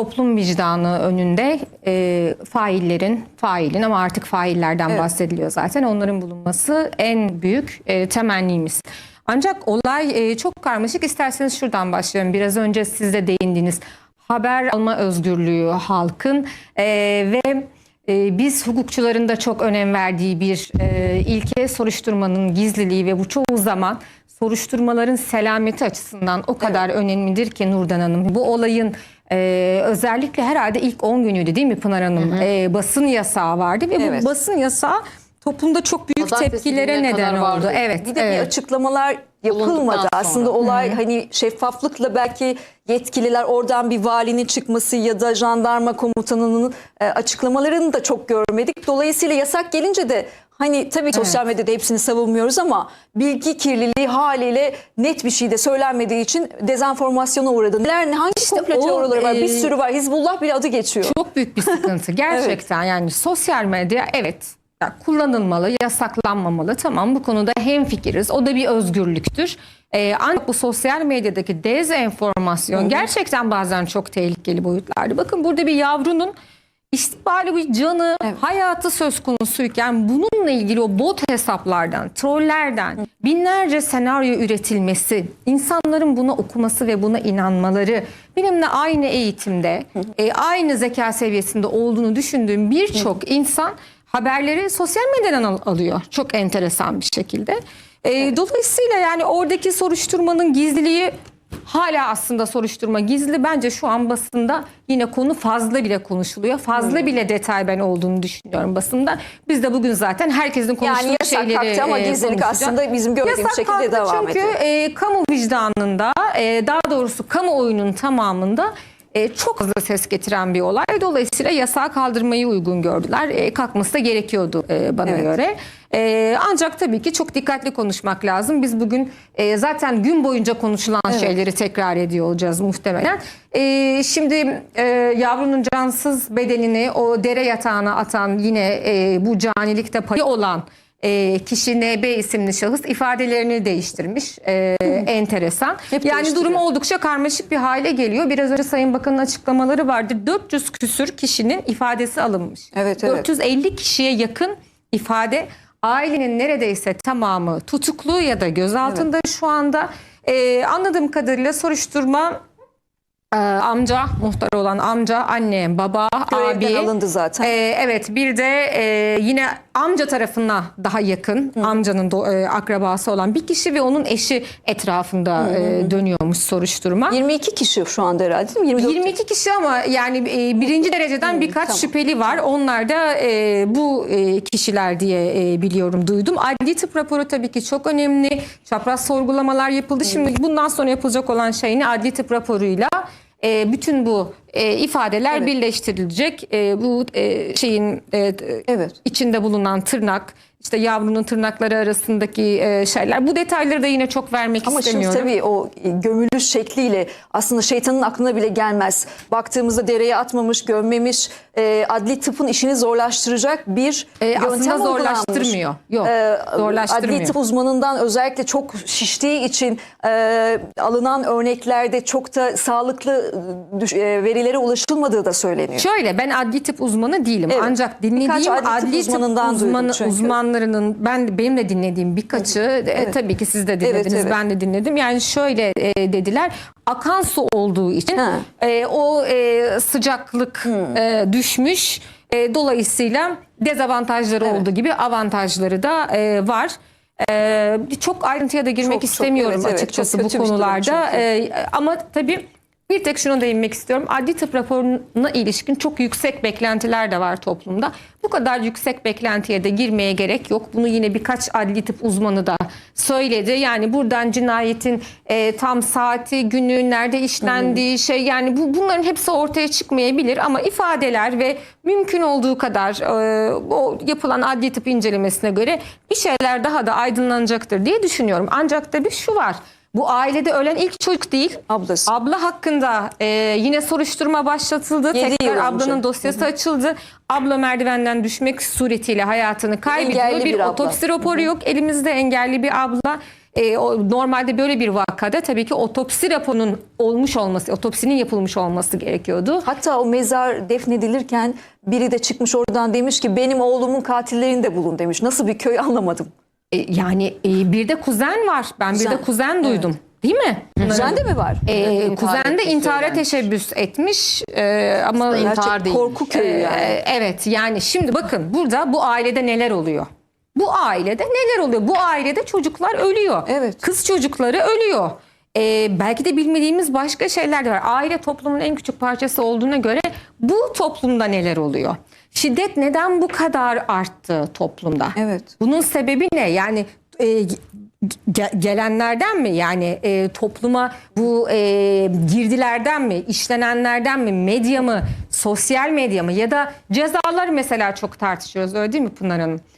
toplum vicdanı önünde e, faillerin, failin ama artık faillerden Evet. bahsediliyor zaten. Onların bulunması en büyük e, temennimiz. Ancak olay e, çok karmaşık. İsterseniz şuradan başlayalım. Biraz önce siz de değindiniz. Haber alma özgürlüğü halkın e, ve e, biz hukukçuların da çok önem verdiği bir e, ilke soruşturmanın gizliliği ve bu çoğu zaman soruşturmaların selameti açısından o kadar önemlidir ki Nurdan Hanım. Bu olayın e, özellikle herhalde ilk 10 günüydü değil mi Pınar Hanım? E, basın yasağı vardı ve Evet. bu basın yasağı toplumda çok büyük Pazartesi tepkilere neden kadar vardı. oldu. Evet. Bir de evet. bir açıklamalar yapılmadı. Aslında olay hani şeffaflıkla belki yetkililer oradan bir valinin çıkması ya da jandarma komutanının e, açıklamalarını da çok görmedik. Dolayısıyla yasak gelince de hani tabii sosyal medyada hepsini savunmuyoruz ama bilgi kirliliği haliyle net bir şey de söylenmediği için dezenformasyona uğradı. Neler hangi komplo o, teorileri var? e, bir sürü var. Hizbullah bile adı geçiyor. Çok büyük bir sıkıntı gerçekten yani sosyal medya evet kullanılmalı, yasaklanmamalı. Tamam bu konuda hemfikiriz. O da bir özgürlüktür. Ee, ancak bu sosyal medyadaki dezenformasyon gerçekten bazen çok tehlikeli boyutlarda. Bakın burada bir yavrunun istikbali bir canı, hayatı söz konusuyken bununla ilgili o bot hesaplardan, trollerden binlerce senaryo üretilmesi, insanların bunu okuması ve buna inanmaları, benimle aynı eğitimde, e, aynı zeka seviyesinde olduğunu düşündüğüm birçok insan haberleri sosyal medyadan al- alıyor. Çok enteresan bir şekilde. E, Dolayısıyla yani oradaki soruşturmanın gizliliği hala aslında soruşturma gizli. Bence şu an basında yine konu fazla bile konuşuluyor. Fazla bile detay ben olduğunu düşünüyorum basında. Biz de bugün zaten herkesin konuştuğu Yani yasak şeyleri kalktı ama e, gizlilik aslında bizim gördüğümüz Yasak şekilde devam çünkü ediyor. e, kamu vicdanında e, daha doğrusu kamuoyunun tamamında e, çok fazla ses getiren bir olay. Dolayısıyla yasağı kaldırmayı uygun gördüler. E, kalkması da gerekiyordu e, bana Evet. göre. E, ancak tabii ki çok dikkatli konuşmak lazım. Biz bugün e, zaten gün boyunca konuşulan şeyleri tekrar ediyor olacağız muhtemelen. E, şimdi e, yavrunun cansız bedenini o dere yatağına atan yine e, bu canilikte payı olan e, kişi NB isimli şahıs ifadelerini değiştirmiş. E, enteresan. Hep yani durum oldukça karmaşık bir hale geliyor. Biraz önce Sayın Bakan'ın açıklamaları vardı. 400 küsür kişinin ifadesi alınmış. Evet, evet. 450 kişiye yakın ifade ailenin neredeyse tamamı tutuklu ya da gözaltında şu anda. E, anladığım kadarıyla soruşturma e, amca, muhtar olan amca, anne, baba, Görevden abi. alındı zaten. Ee, evet bir de e, yine amca tarafına daha yakın amcanın do- e, akrabası olan bir kişi ve onun eşi etrafında e, dönüyormuş soruşturma. 22 kişi şu anda herhalde değil mi? 24 22 kişi ama yani e, birinci dereceden birkaç tamam. şüpheli var. Onlar da e, bu e, kişiler diye e, biliyorum duydum. Adli tıp raporu tabii ki çok önemli. Çapraz sorgulamalar yapıldı. Şimdi bundan sonra yapılacak olan şey ne? Adli tıp raporuyla e, bütün bu e, ifadeler Evet. birleştirilecek. E, bu e, şeyin e, Evet. içinde bulunan tırnak, işte yavrunun tırnakları arasındaki e, şeyler. Bu detayları da yine çok vermek Ama şimdi istemiyorum. tabii o gömülüş şekliyle aslında şeytanın aklına bile gelmez. Baktığımızda dereye atmamış, gömmemiş, e, adli tıpın işini zorlaştıracak bir E, yöntem aslında zorlaştırmıyor. Yok, E, zorlaştırmıyor. Adli tıp uzmanından özellikle çok şiştiği için e, alınan örneklerde çok da sağlıklı e, verilere ulaşılmadığı da söyleniyor. Şöyle ben adli tıp uzmanı değilim Evet. ancak dinlediğim Birkaç adli tıp adli tıp uzmanından duydum uzmanı, çünkü. Uzmanlarının ben benim de dinlediğim birkaçı e, tabii ki siz de dinlediniz Evet, evet. ben de dinledim. Yani şöyle e, dediler akan su olduğu için Ha. e, o e, sıcaklık e, düşmüş. E, dolayısıyla dezavantajları Evet. olduğu gibi avantajları da e, var. E, çok ayrıntıya da girmek Çok, çok, istemiyorum evet, evet. açıkçası Çok bu konularda. çünkü. E, ama tabii bir tek şuna değinmek istiyorum. Adli tıp raporuna ilişkin çok yüksek beklentiler de var toplumda. Bu kadar yüksek beklentiye de girmeye gerek yok. Bunu yine birkaç adli tıp uzmanı da söyledi. Yani buradan cinayetin e, tam saati, günü, nerede işlendiği şey yani bu bunların hepsi ortaya çıkmayabilir ama ifadeler ve mümkün olduğu kadar e, o yapılan adli tıp incelemesine göre bir şeyler daha da aydınlanacaktır diye düşünüyorum. Ancak tabii şu var. Bu ailede ölen ilk çocuk değil. Ablası. Abla hakkında e, yine soruşturma başlatıldı. Yedi Tekrar yıl ablanın önce. dosyası açıldı. Abla merdivenden düşmek suretiyle hayatını kaybediyor. Engelli Bir, bir abla. otopsi raporu yok. Elimizde engelli bir abla. E, o, normalde böyle bir vakada tabii ki otopsi raporunun olmuş olması, otopsinin yapılmış olması gerekiyordu. Hatta o mezar defnedilirken biri de çıkmış oradan demiş ki benim oğlumun katillerini de bulun demiş. Nasıl bir köy anlamadım. E, yani e, bir de kuzen var. Ben bir Kuzen, de kuzen duydum. Değil mi? Kuzen de mi var? E, Evet, kuzen de intihara teşebbüs etmiş e, ama intihar Gerçek değilmiş. korku köyü Ee, yani. evet yani şimdi bakın burada bu ailede neler oluyor? Bu ailede neler oluyor? Bu ailede çocuklar ölüyor. Evet. Kız çocukları ölüyor. Ee, belki de bilmediğimiz başka şeyler de var. Aile toplumun en küçük parçası olduğuna göre bu toplumda neler oluyor? Şiddet neden bu kadar arttı toplumda? Evet. Bunun sebebi ne? Yani e, ge- gelenlerden mi? Yani e, topluma bu e, girdilerden mi? işlenenlerden mi? Medya mı? Sosyal medya mı? Ya da cezalar mesela çok tartışıyoruz öyle değil mi Pınar Hanım?